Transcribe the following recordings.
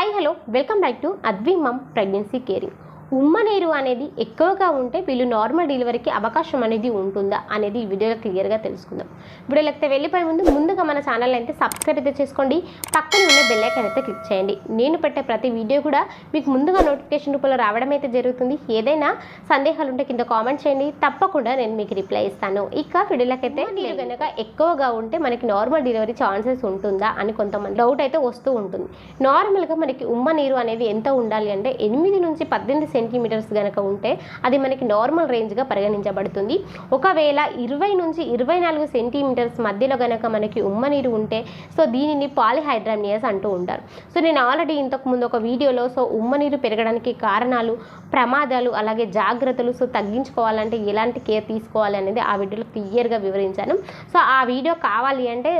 Hi hello welcome back to అద్విమమ్ pregnancy caring ఉమ్మ నీరు అనేది ఎక్కువగా ఉంటే వీళ్ళు నార్మల్ డెలివరీకి అవకాశం అనేది ఉంటుందా అనేది ఈ వీడియోలో క్లియర్గా తెలుసుకుందాం. వీడియోలోకి వెళ్ళిపోయే ముందు ముందుగా మన ఛానల్ అయితే సబ్స్క్రైబ్ అయితే చేసుకోండి. పక్కన ఉన్న బెల్ ఐకాన్ అయితే క్లిక్ చేయండి. నేను పెట్టే ప్రతి వీడియో కూడా మీకు ముందుగా నోటిఫికేషన్ రూపంలో రావడం అయితే జరుగుతుంది. ఏదైనా సందేహాలు ఉంటే కింద కామెంట్ చేయండి. తప్పకుండా నేను మీకు రిప్లై ఇస్తాను. ఇక వీడియోలోకి అయితే నీరు కనుక ఎక్కువగా ఉంటే మనకి నార్మల్ డెలివరీ ఛాన్సెస్ ఉంటుందా అని కొంతమంది డౌట్ అయితే వస్తూ ఉంటుంది. నార్మల్గా మనకి ఉమ్మ నీరు అనేది ఎంత ఉండాలి అంటే ఎనిమిది నుంచి పద్దెనిమిది సెంటీమీటర్స్ కనుక ఉంటే అది మనకి నార్మల్ రేంజ్గా పరిగణించబడుతుంది. ఒకవేళ ఇరవై నుంచి ఇరవై నాలుగు సెంటీమీటర్స్ మధ్యలో కనుక మనకి ఉమ్మ నీరు ఉంటే సో దీనిని పాలిహైడ్రామియస్ అంటూ ఉంటారు. సో నేను ఆల్రెడీ ఇంతకు ముందు ఒక వీడియోలో సో ఉమ్మ నీరు పెరగడానికి కారణాలు ప్రమాదాలు అలాగే జాగ్రత్తలు సో తగ్గించుకోవాలంటే ఎలాంటి కేర్ తీసుకోవాలి అనేది ఆ వీడియోలో క్లియర్గా వివరించాను. సో ఆ వీడియో కావాలి అంటే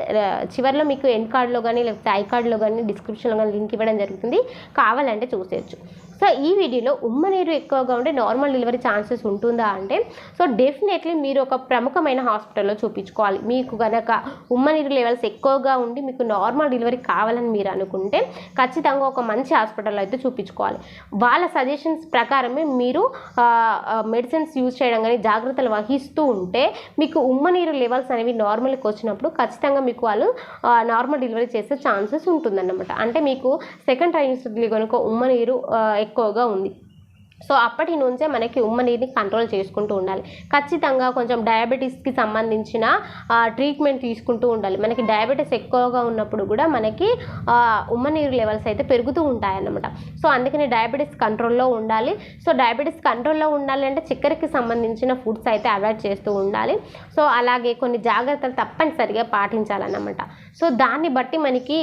చివరిలో మీకు ఎండ్ కార్డ్లో కానీ లేకపోతే ఐ కార్డ్లో కానీ డిస్క్రిప్షన్లో కానీ లింక్ ఇవ్వడం జరుగుతుంది. కావాలంటే చూసేయచ్చు. సో ఈ వీడియోలో ఉమ్మ నీరు ఎక్కువగా ఉంటే నార్మల్ డెలివరీ ఛాన్సెస్ ఉంటుందా అంటే సో డెఫినెట్లీ మీరు ఒక ప్రముఖమైన హాస్పిటల్లో చూపించుకోవాలి. మీకు కనుక ఉమ్మ నీరు లెవెల్స్ ఎక్కువగా ఉండి మీకు నార్మల్ డెలివరీ కావాలని మీరు అనుకుంటే ఖచ్చితంగా ఒక మంచి హాస్పిటల్లో అయితే చూపించుకోవాలి. వాళ్ళ సజెషన్స్ ప్రకారమే మీరు మెడిసిన్స్ యూజ్ చేయడం కానీ జాగ్రత్తలు వహిస్తూ ఉంటే మీకు ఉమ్మ నీరు లెవెల్స్ అనేవి నార్మల్కి వచ్చినప్పుడు ఖచ్చితంగా మీకు వాళ్ళు నార్మల్ డెలివరీ చేసే ఛాన్సెస్ ఉంటుందన్నమాట. అంటే మీకు సెకండ్ ట్రైమిస్టర్లీ కనుక ఉమ్మ నీరు ఎక్కువగా ఉంది. సో అప్పటి నుంచే మనకి ఉమ్మ నీరుని కంట్రోల్ చేసుకుంటూ ఉండాలి. ఖచ్చితంగా కొంచెం డయాబెటీస్కి సంబంధించిన ట్రీట్మెంట్ తీసుకుంటూ ఉండాలి. మనకి డయాబెటీస్ ఎక్కువగా ఉన్నప్పుడు కూడా మనకి ఉమ్మనీరు ఉమ్మ నీరు లెవెల్స్ అయితే పెరుగుతూ ఉంటాయన్నమాట. సో అందుకని డయాబెటీస్ కంట్రోల్లో ఉండాలి. సో డయాబెటీస్ కంట్రోల్లో ఉండాలి అంటే చక్కెరకి సంబంధించిన ఫుడ్స్ అయితే అవాయిడ్ చేస్తూ ఉండాలి. సో అలాగే కొన్ని జాగ్రత్తలు తప్పనిసరిగా పాటించాలన్నమాట. సో దాన్ని బట్టి మనకి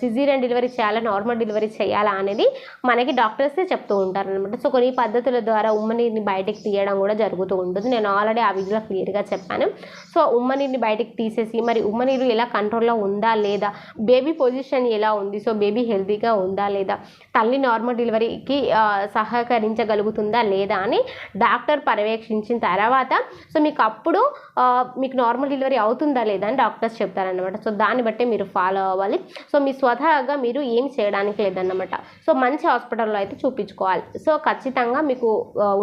సిజీరియన్ డెలివరీ చేయాలా నార్మల్ డెలివరీ చేయాలా అనేది మనకి డాక్టర్స్ చెప్తూ ఉంటారు అనమాట సో కొన్ని పద్ధతుల ద్వారా ఉమ్మనీరుని బయటకు తీయడం కూడా జరుగుతూ ఉంటుంది. నేను ఆల్రెడీ ఆ వీడియోలో క్లియర్గా చెప్పాను. సో ఉమ్మనీరుని బయటకు తీసేసి మరి ఉమ్మ నీరు ఎలా కంట్రోల్లో ఉందా లేదా? బేబీ పొజిషన్ ఎలా ఉంది? సో బేబీ హెల్తీగా ఉందా లేదా? తల్లి నార్మల్ డెలివరీకి సహకరించగలుగుతుందా లేదా అని డాక్టర్ పర్యవేక్షించిన తర్వాత సో మీకు అప్పుడు మీకు నార్మల్ డెలివరీ అవుతుందా లేదా అని డాక్టర్స్ చెప్తారనమాట సో దాన్ని బట్టే మీరు ఫాలో అవ్వాలి. సో మీ స్వతహాగా మీరు ఏం చేయడానికి లేదన్నమాట. సో మంచి హాస్పిటల్లో అయితే చూపించుకోవాలి. సో ఖచ్చితంగా మీకు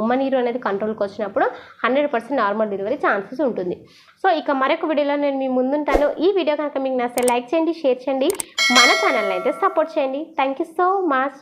ఉమ్మ నీరు అనేది కంట్రోల్కి వచ్చినప్పుడు hundred percent normal delivery chances ఉంటుంది. సో ఇక మరొక వీడియోలో నేను మీ ముందుంటాను. ఈ వీడియో కనుక మీకు నచ్చితే లైక్ చేయండి షేర్ చేయండి. మన ఛానల్ని అయితే సపోర్ట్ చేయండి. Thank you so much.